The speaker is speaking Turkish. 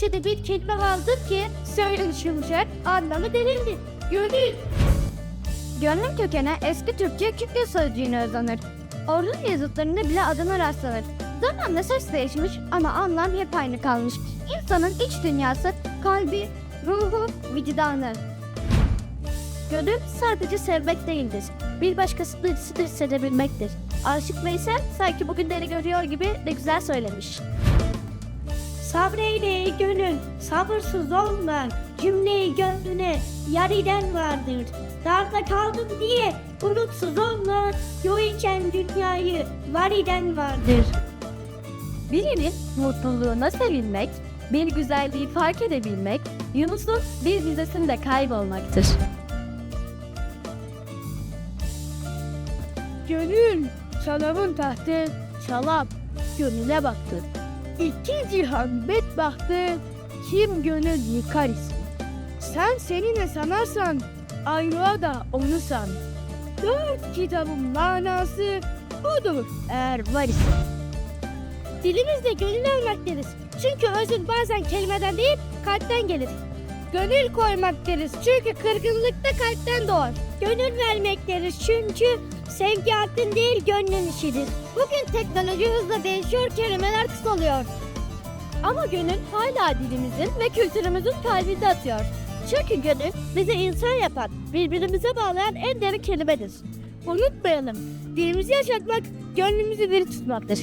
Türkçe'de bir kelime vardır ki söylenişi yumuşak, anlamı derindir. Gönül. Gönlün kökene eski Türkçe kütle sözcüğüne uzanır. Ordunun yazıtlarında bile adına rastlanır. Zamanla ses değişmiş ama anlam hep aynı kalmış. İnsanın iç dünyası, kalbi, ruhu, vicdanı. Gönül sadece sevmek değildir. Bir başkasının acısını hissedebilmektir. Aşık Veysel sanki bugünleri görüyor gibi ne güzel söylemiş. Sabreyle gönül, sabırsız olma, cümleyi gönlüne yariden vardır. Darda kaldın diye umutsuz olma, yok iken dünyayı variden vardır. Birinin mutluluğuna sevinmek, bir güzelliği fark edebilmek, Yunus'un bir dizesinde kaybolmaktır. Gönül, çalamın tahtı, çalap, gönüle baktı. İki cihan bet baktı, kim gönül yıkar ismi. Sen seni ne sanarsan, ayrığa da onu san. Dört kitabın manası budur eğer var ise. Dilimizde gönül vermek deriz. Çünkü özün bazen kelimeden değil, kalpten gelir. Gönül koymak deriz çünkü kırgınlık da kalpten doğar. Gönül vermek deriz çünkü sevgi aklın değil gönlün işidir. Bugün teknoloji hızla değişiyor, kelimeler kısalıyor. Ama gönül hala dilimizin ve kültürümüzün kalbinde atıyor. Çünkü gönül bizi insan yapan, birbirimize bağlayan en derin kelimedir. Unutmayalım, dilimizi yaşatmak, gönlümüzü diri tutmaktır.